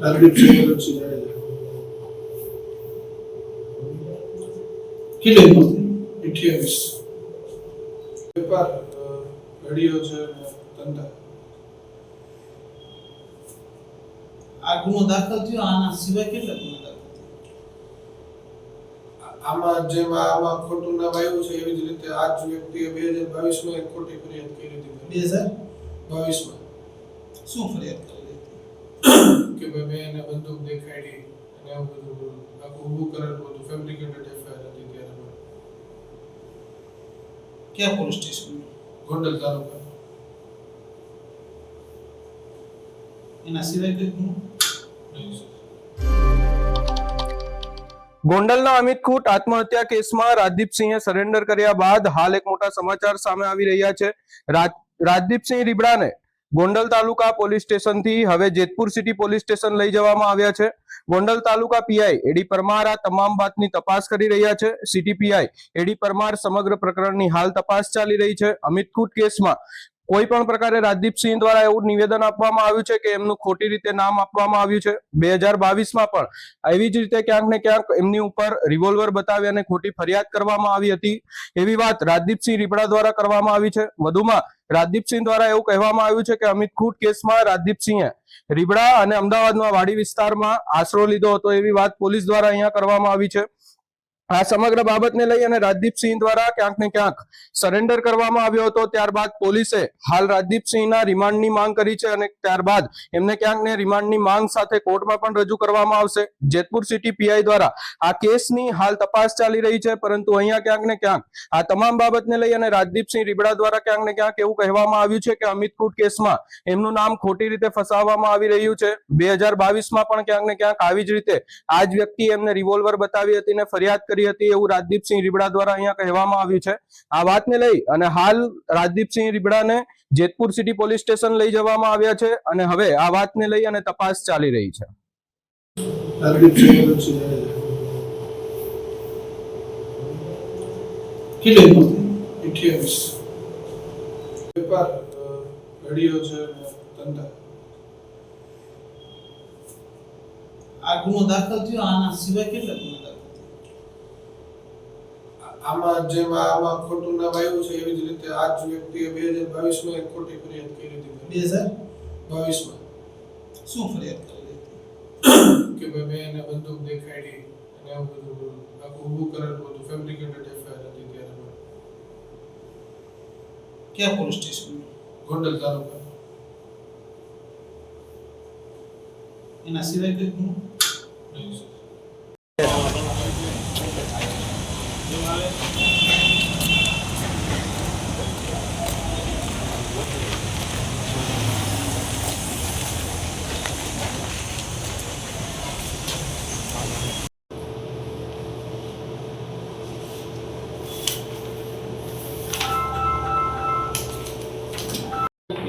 રાજદીપ સિંહ જાડેજા કેટલી ઉંમર થઈ અઠ્યાવીસ વેપાર ઘડીઓ છે ધંધા આ ગુનો દાખલ થયો આના સિવાય કેટલા ગુનો દાખલ આમાં જેમ આમાં ખોટું નામ આવ્યું છે એવી જ રીતે આ જ વ્યક્તિએ બે હજાર બાવીસમાં એક ખોટી ફરિયાદ કરી હતી બે હજાર બાવીસમાં શું ફરિયાદ કરી કે ભાઈ મેં એને બંદૂક દેખાડી અને આવું બધું આખું ઊભું કરેલું હતું. ફેબ્રિકેટેડ એફઆઈઆર હતી ત્યારે પણ. ક્યાં પોલીસ સ્ટેશન? ગોંડલ તાલુકા. એના સિવાય કોઈ નહીં સર. ગોંડલના અમિત ખૂટ આત્મહત્યા કેસમાં રાજદીપસિંહે સરેન્ડર કર્યા બાદ હાલ એક મોટા સમાચાર સામે આવી રહ્યા છે. રાજ- રાજદીપસિંહ રીબડાને ગોંડલ તાલુકા પોલીસ સ્ટેશનથી હવે જેતપુર સિટી પોલીસ સ્ટેશન લઈ જવામાં આવ્યા છે. ગોંડલ તાલુકા પીઆઈ એડી પરમાર આ તમામ વાતની તપાસ કરી રહ્યા છે. સિટી પીઆઈ એડી પરમાર સમગ્ર પ્રકરણની હાલ તપાસ ચાલી રહી છે. અમિત ખૂટ કેસમાં કોઈ પણ પ્રકારે રાજદીપસિંહ દ્વારા એવું નિવેદન આપવામાં આવ્યું છે કે એમનું ખોટી રીતે નામ આપવામાં આવ્યું છે. બે હજાર બાવીસમાં પણ એવી જ રીતે ક્યાંક ને ક્યાંક એમની ઉપર રિવોલ્વર બતાવી અને ખોટી ફરિયાદ કરવામાં આવી હતી. એવી વાત રાજદીપસિંહ રીબડા દ્વારા કરવામાં આવી છે. વધુમાં રાજદીપસિંહ દ્વારા એવું કહેવામાં આવ્યું છે કે અમિત ખૂટ કેસમાં રાજદીપસિંહે રીબડા અને અમદાવાદમાં વાડી વિસ્તારમાં આશરો લીધો હતો એવી વાત પોલીસ દ્વારા અહીંયા કરવામાં આવી છે. આ સમગ્ર બાબતને લઈ અને રાજદીપસિંહ દ્વારા ક્યાંક ને ક્યાંક સરેન્ડર કરવામાં આવ્યો હતો. ત્યારબાદ પોલીસે હાલ રાજદીપસિંહના રિમાન્ડની માંગ કરી છે અને ત્યારબાદ એમને ક્યાંક ને રિમાન્ડની માંગ સાથે કોર્ટમાં પણ રજૂ કરવામાં આવશે. જેતપુર સિટી પીઆઈ દ્વારા આ કેસની હાલ તપાસ ચાલી રહી છે, પરંતુ અહીંયા ક્યાંક ને ક્યાંક આ તમામ બાબતને લઈ અને રાજદીપસિંહ રીબડા દ્વારા ક્યાંક ને ક્યાંક એવું કહેવામાં આવ્યું છે કે અમિત કેસમાં એમનું નામ ખોટી રીતે ફસાવવામાં આવી રહ્યું છે. બે હજાર બાવીસમાં પણ ક્યાંક ને ક્યાંક આવી જ રીતે આ જ વ્યક્તિ એમને રિવોલ્વર બતાવી હતી ને ફરિયાદ કરી હતી એવું રાજદીપસિંહ રીબડા દ્વારા અહીંયા કહેવામાં આવ્યું છે. આ વાતને લઈ અને હાલ રાજદીપસિંહ રીબડાને જેતપુર સિટી પોલીસ સ્ટેશન લઈ જવામાં આવ્યા છે અને હવે આ વાતને લઈ અને તપાસ ચાલી રહી છે. આ ગુનો દાખલ થયો, આના સિવાય કેટલા ગુનો આમાં જેમ આમાં ખોટું નામ આવ્યું છે એવી જ રીતે આ જ વ્યક્તિએ બે હજાર બાવીસમાં એક ખોટી ફરિયાદ કરી હતી. બે હજાર? બાવીસમાં. શું ફરિયાદ કરી હતી? કે ભાઈ મેં એને બંદૂક દેખાડી અને આવું બધું આખું ઊભું કરેલું હતું ફેબ્રિકેટેડ એફઆઈઆર હતી ત્યારે ક્યાં પોલીસ સ્ટેશન? ગોંડલ તાલુકા. એના સિવાય કઈ નહીં સર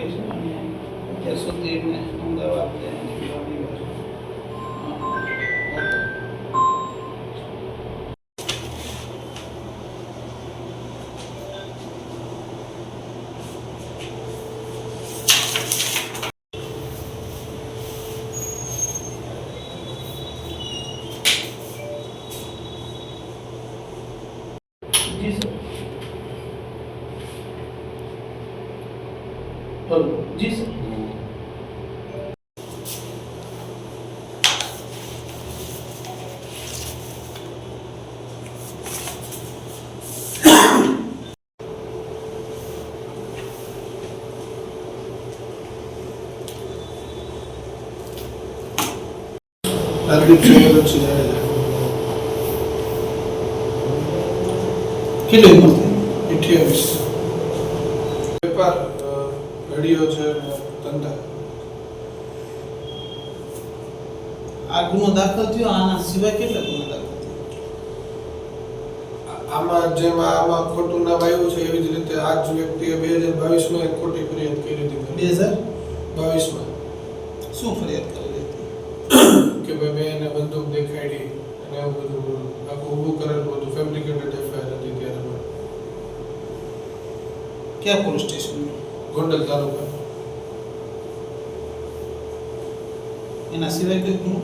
અત્યાર સુધી એમને અમદાવાદ કે વાડી બાજુ. હા, જી સર. હેલો જી સર. રાજદીપ સિંહ કેટલી અઠ્યાવીસ. વેપાર ઘડીઓ છે ધંધા. આ ગુનો દાખલ થયો આના સિવાય કેટલા ગુનો દાખલ આમાં જેમ આમાં ખોટું નામ આવ્યું છે એવી જ રીતે આ જ વ્યક્તિએ બે હજાર બાવીસમાં એક ખોટી ફરિયાદ કરી હતી બે હજાર? બાવીસમાં. શું ફરિયાદ કરી હતી? કે ભાઈ મેં એને બંદૂક દેખાડી અને આવું બધું આખું ઊભું કરેલું હતું ફેબ્રિકેટેડ એફઆઈઆર હતી ત્યારે પણ. ક્યાં પોલીસ સ્ટેશન ગોંડલ તાલુકા એના સિવાય કોઈ ગુનો